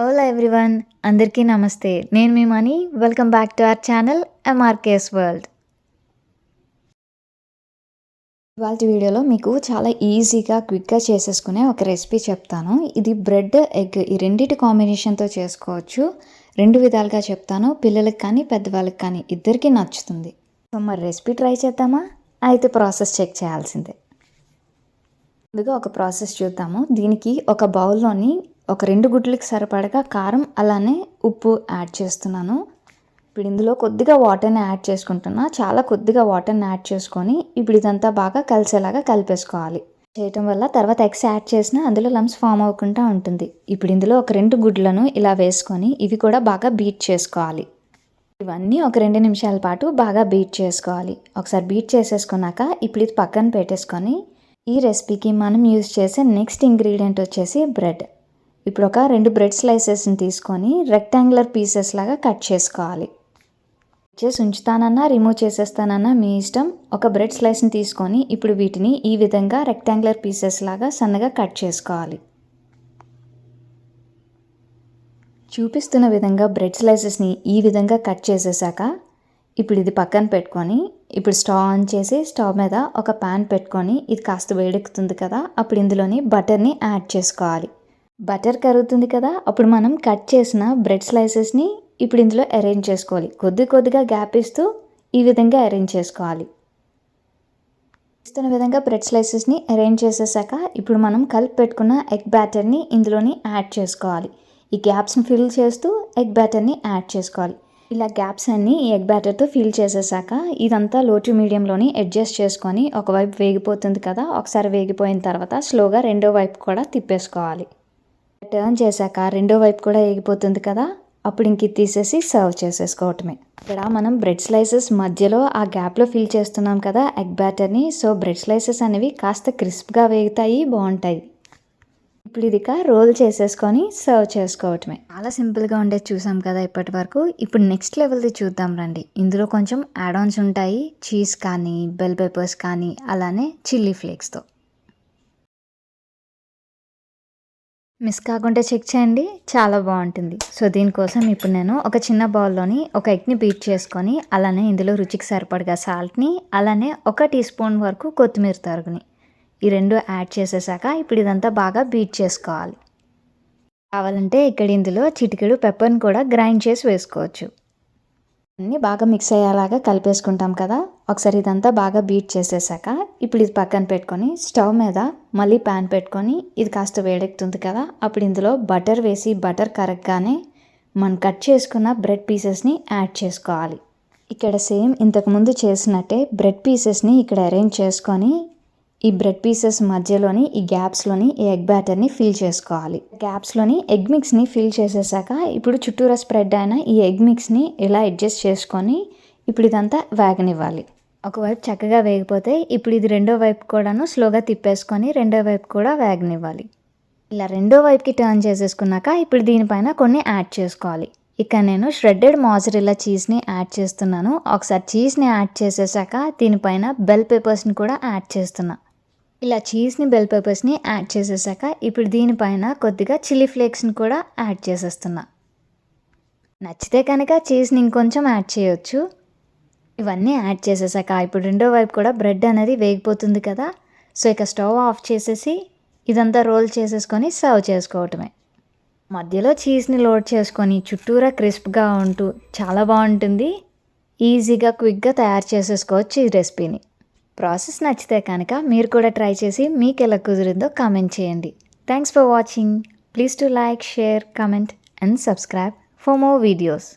Hello everyone అందరికీ నమస్తే. నేను మీ Mani. Welcome back to our channel MRKS world ఇవాళ వీడియోలో మీకు చాలా ఈజీగా క్విక్గా చేసేసుకునే ఒక రెసిపీ చెప్తాను. ఇది బ్రెడ్ ఎగ్ ఈ రెండింటి కాంబినేషన్తో చేసుకోవచ్చు. రెండు విధాలుగా చెప్తాను. పిల్లలకి కానీ పెద్దవాళ్ళకి కానీ ఇద్దరికీ నచ్చుతుంది. సో మరి రెసిపీ ట్రై చేద్దామా? అయితే ప్రాసెస్ చెక్ చేయాల్సిందే. ముందుగా ఒక ప్రాసెస్ చూద్దాము. దీనికి ఒక బౌల్లోని ఒక రెండు గుడ్లకి సరిపడగా కారం అలానే ఉప్పు యాడ్ చేస్తున్నాను. ఇప్పుడు ఇందులో కొద్దిగా వాటర్ని యాడ్ చేసుకుంటున్నా. చాలా కొద్దిగా వాటర్ని యాడ్ చేసుకొని ఇప్పుడు ఇదంతా బాగా కలిసేలాగా కలిపేసుకోవాలి. చేయటం వల్ల తర్వాత ఎగ్స్ యాడ్ చేసినా అందులో లమ్స్ ఫామ్ అవ్వకుండా ఉంటుంది. ఇప్పుడు ఇందులో ఒక రెండు గుడ్లను ఇలా వేసుకొని ఇవి కూడా బాగా బీట్ చేసుకోవాలి. ఇవన్నీ ఒక రెండు నిమిషాల పాటు బాగా బీట్ చేసుకోవాలి. ఒకసారి బీట్ చేసేసుకున్నాక ఇప్పుడు ఇది పక్కన పెట్టేసుకొని ఈ రెసిపీకి మనం యూజ్ చేసే నెక్స్ట్ ఇంగ్రీడియంట్ వచ్చేసి బ్రెడ్. ఇప్పుడు ఒక రెండు బ్రెడ్ స్లైసెస్ని తీసుకొని రెక్టాంగులర్ పీసెస్ లాగా కట్ చేసుకోవాలి. చేసి ఉంచుతానన్నా రిమూవ్ చేసేస్తానన్నా మీ ఇష్టం. ఒక బ్రెడ్ స్లైస్ని తీసుకొని ఇప్పుడు వీటిని ఈ విధంగా రెక్టాంగులర్ పీసెస్ లాగా సన్నగా కట్ చేసుకోవాలి. చూపిస్తున్న విధంగా బ్రెడ్ స్లైసెస్ని ఈ విధంగా కట్ చేసేసాక ఇప్పుడు ఇది పక్కన పెట్టుకొని ఇప్పుడు స్టవ్ ఆన్ చేసి స్టవ్ మీద ఒక ప్యాన్ పెట్టుకొని ఇది కాస్త వేడెక్కుతుంది కదా అప్పుడు ఇందులోని బటర్ని యాడ్ చేసుకోవాలి. బటర్ కరుగుతుంది కదా అప్పుడు మనం కట్ చేసిన బ్రెడ్ స్లైసెస్ని ఇప్పుడు ఇందులో అరేంజ్ చేసుకోవాలి. కొద్ది కొద్దిగా గ్యాప్ ఇస్తూ ఈ విధంగా అరేంజ్ చేసుకోవాలి. ఇస్తున్న విధంగా బ్రెడ్ స్లైసెస్ని అరేంజ్ చేసేసాక ఇప్పుడు మనం కలిపి పెట్టుకున్న ఎగ్ బ్యాటర్ని ఇందులోని యాడ్ చేసుకోవాలి. ఈ గ్యాప్స్ని ఫిల్ చేస్తూ ఎగ్ బ్యాటర్ని యాడ్ చేసుకోవాలి. ఇలా గ్యాప్స్ అన్నీ ఈ ఎగ్ బ్యాటర్తో ఫిల్ చేసేసాక ఇదంతా లో టు మీడియంలోని అడ్జస్ట్ చేసుకొని ఒకవైపు వేగిపోతుంది కదా ఒకసారి వేగిపోయిన తర్వాత స్లోగా రెండో వైపు కూడా తిప్పేసుకోవాలి. టర్న్ చేశాక రెండో వైపు కూడా ఎగిపోతుంది కదా అప్పుడు ఇంక తీసేసి సర్వ్ చేసేసుకోవటమే. ఇక్కడ మనం బ్రెడ్ స్లైసెస్ మధ్యలో ఆ గ్యాప్లో ఫిల్ చేస్తున్నాం కదా ఎగ్ బ్యాటర్ని సో బ్రెడ్ స్లైసెస్ అనేవి కాస్త క్రిస్ప్గా వేగుతాయి బాగుంటాయి. ఇప్పుడు ఇది రోల్ చేసేసుకొని సర్వ్ చేసుకోవటమే. చాలా సింపుల్గా ఉండేది చూసాం కదా ఇప్పటి వరకు. ఇప్పుడు నెక్స్ట్ లెవెల్ది చూద్దాం రండి. ఇందులో కొంచెం యాడ్ ఆన్స్ ఉంటాయి. చీజ్ కానీ బెల్ పెప్పర్స్ కానీ అలానే చిల్లీ ఫ్లేక్స్తో మిస్ కాకుండా చెక్ చేయండి. చాలా బాగుంటుంది. సో దీనికోసం ఇప్పుడు నేను ఒక చిన్న బౌల్లోని ఒక ఎగ్ని బీట్ చేసుకొని అలానే ఇందులో రుచికి సరిపడగా సాల్ట్ని అలానే ఒక టీ స్పూన్ వరకు కొత్తిమీర తరుగుని. ఈ రెండు యాడ్ చేసేసాక ఇప్పుడు ఇదంతా బాగా బీట్ చేసుకోవాలి. కావాలంటే ఇక్కడ ఇందులో చిటికెడు పెప్పర్ని కూడా గ్రైండ్ చేసి వేసుకోవచ్చు. అన్నీ బాగా మిక్స్ అయ్యేలాగా కలిపేసుకుంటాం కదా. ఒకసారి ఇదంతా బాగా బీట్ చేసేసాక ఇప్పుడు ఇది పక్కన పెట్టుకొని స్టవ్ మీద మళ్ళీ ప్యాన్ పెట్టుకొని ఇది కాస్త వేడెక్కుతుంది కదా. అప్పుడు ఇందులో బటర్ వేసి బటర్ కరగ్గానే మనం కట్ చేసుకున్న బ్రెడ్ పీసెస్ని యాడ్ చేసుకోవాలి. ఇక్కడ సేమ్ ఇంతకుముందు చేసినట్టే బ్రెడ్ పీసెస్ని ఇక్కడ అరేంజ్ చేసుకొని ఈ బ్రెడ్ పీసెస్ మధ్యలోని ఈ గ్యాప్స్లోని ఈ ఎగ్ బ్యాటర్ని ఫిల్ చేసుకోవాలి. గ్యాప్స్లోని ఎగ్ మిక్స్ని ఫిల్ చేసేసాక ఇప్పుడు చుట్టూరా స్ప్రెడ్ అయిన ఈ ఎగ్ మిక్స్ని ఇలా అడ్జస్ట్ చేసుకొని ఇప్పుడు ఇదంతా వేగనివ్వాలి. ఒకవైపు చక్కగా వేగిపోతే ఇప్పుడు ఇది రెండో వైపు కూడాను స్లోగా తిప్పేసుకొని రెండో వైపు కూడా వేగనివ్వాలి. ఇలా రెండో వైపుకి టర్న్ చేసేసుకున్నాక ఇప్పుడు దీనిపైన కొన్ని యాడ్ చేసుకోవాలి. ఇక నేను ష్రెడ్డెడ్ మాజరిల్లా చీజ్ని యాడ్ చేస్తున్నాను. ఒకసారి చీజ్ని యాడ్ చేసేసాక దీనిపైన బెల్ పేపర్స్ని కూడా యాడ్ చేస్తున్నా. ఇలా చీజ్ని బెల్ పేపర్స్ని యాడ్ చేసేసాక ఇప్పుడు దీనిపైన కొద్దిగా చిల్లీ ఫ్లేక్స్ని కూడా యాడ్ చేసేస్తున్నా. నచ్చితే కనుక చీజ్ని ఇంకొంచెం యాడ్ చేయొచ్చు. ఇవన్నీ యాడ్ చేసేసాక ఇప్పుడు రెండో వైపు కూడా బ్రెడ్ అనేది వేగిపోతుంది కదా. సో ఇక స్టవ్ ఆఫ్ చేసేసి ఇదంతా రోల్ చేసేసుకొని సర్వ్ చేసుకోవటమే. మధ్యలో చీజ్ని లోడ్ చేసుకొని చుట్టూరా క్రిస్ప్గా ఉంటూ చాలా బాగుంటుంది. ఈజీగా క్విక్గా తయారు చేసేసుకోవచ్చు ఈ రెసిపీని. ప్రాసెస్ నచ్చితే కనుక మీరు కూడా ట్రై చేసి మీకు ఎలా కుదిరిందో కామెంట్ చేయండి. Thanks for watching please to like share comment and subscribe for more videos